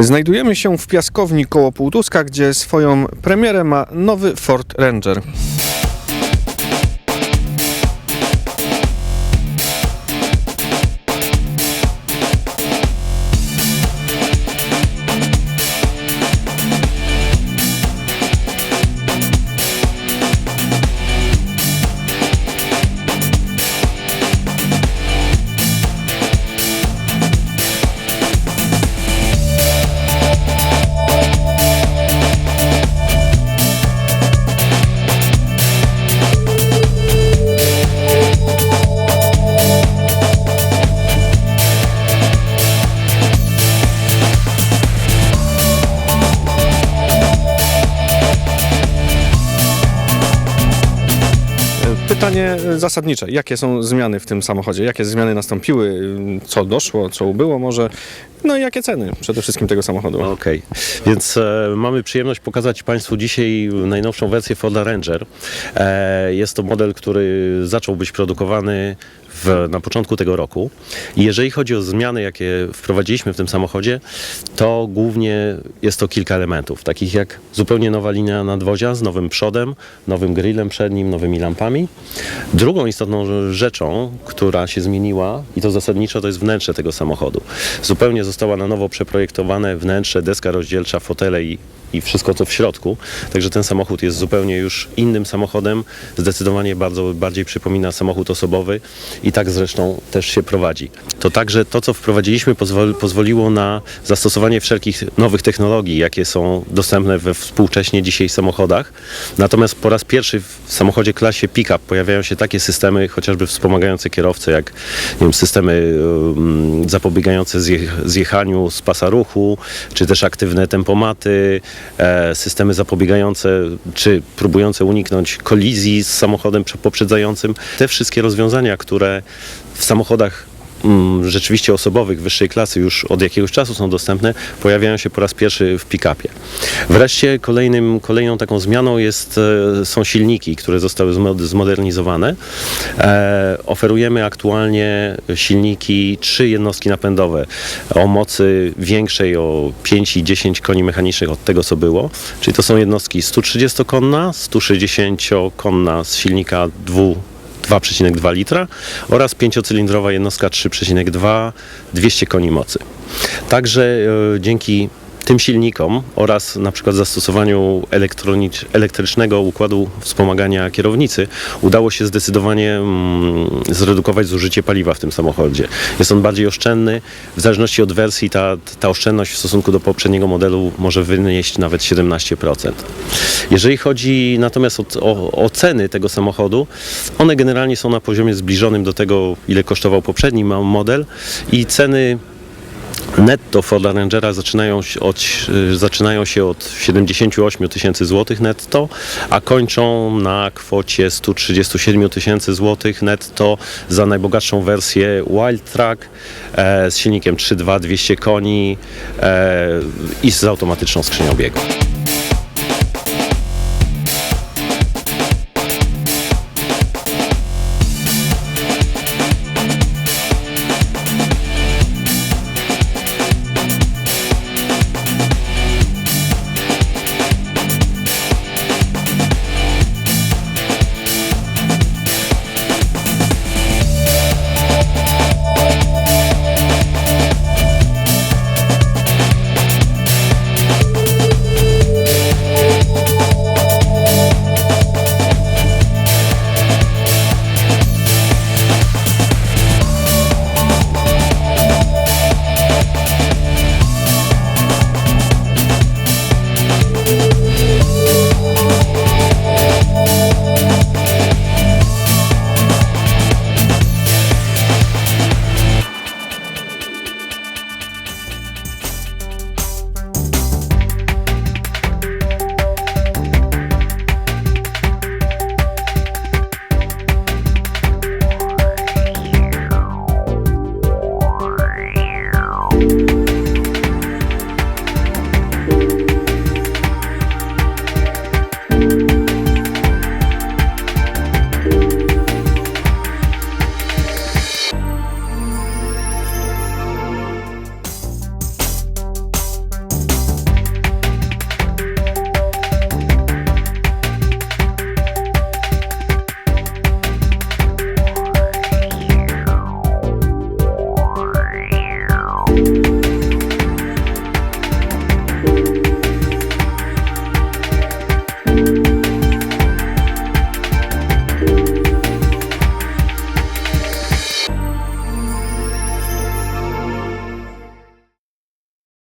Znajdujemy się w piaskowni koło Półtuska, gdzie swoją premierę ma nowy Ford Ranger. Pytanie zasadnicze. Jakie są zmiany w tym samochodzie? Jakie zmiany nastąpiły? Co doszło? Co ubyło może? No i jakie ceny przede wszystkim tego samochodu? Okej, więc e, mamy przyjemność pokazać Państwu dzisiaj najnowszą wersję Forda Ranger. E, jest to model, który zaczął być produkowany w, na początku tego roku. Jeżeli chodzi o zmiany, jakie wprowadziliśmy w tym samochodzie, to głównie jest to kilka elementów, takich jak zupełnie nowa linia nadwozia z nowym przodem, nowym grillem przednim, nowymi lampami. Drugą istotną rzeczą, która się zmieniła i to zasadniczo, to jest wnętrze tego samochodu. Zupełnie została na nowo przeprojektowane wnętrze, deska rozdzielcza, fotele i i wszystko co w środku. Także ten samochód jest zupełnie już innym samochodem. Zdecydowanie bardzo bardziej przypomina samochód osobowy i tak zresztą też się prowadzi. To także to, co wprowadziliśmy, pozwoli, pozwoliło na zastosowanie wszelkich nowych technologii, jakie są dostępne we współcześnie dzisiaj samochodach. Natomiast po raz pierwszy w samochodzie klasie pick-up pojawiają się takie systemy, chociażby wspomagające kierowcę, jak nie wiem, systemy um, zapobiegające zjech, zjechaniu z pasa ruchu, czy też aktywne tempomaty, systemy zapobiegające czy próbujące uniknąć kolizji z samochodem prze- poprzedzającym. Te wszystkie rozwiązania, które w samochodach rzeczywiście osobowych wyższej klasy już od jakiegoś czasu są dostępne, pojawiają się po raz pierwszy w pick-upie. Wreszcie kolejnym, kolejną taką zmianą jest, e, są silniki, które zostały zmo- zmodernizowane. E, oferujemy aktualnie silniki, trzy jednostki napędowe o mocy większej o 5 i 10 koni mechanicznych od tego, co było. Czyli to są jednostki 130-konna, 160-konna z silnika 2 2,2 litra oraz pięciocylindrowa jednostka 3,2 200 koni mocy. Także e, dzięki tym silnikom oraz na przykład zastosowaniu elektrycznego układu wspomagania kierownicy udało się zdecydowanie mm, zredukować zużycie paliwa w tym samochodzie. Jest on bardziej oszczędny. W zależności od wersji ta, ta oszczędność w stosunku do poprzedniego modelu może wynieść nawet 17%. Jeżeli chodzi natomiast o, o, o ceny tego samochodu, one generalnie są na poziomie zbliżonym do tego, ile kosztował poprzedni model i ceny Netto Forda Rangera zaczynają się od, y, zaczynają się od 78 tysięcy złotych netto, a kończą na kwocie 137 tysięcy złotych netto za najbogatszą wersję Wild Track e, z silnikiem 3.2 200 koni e, i z automatyczną skrzynią biegu.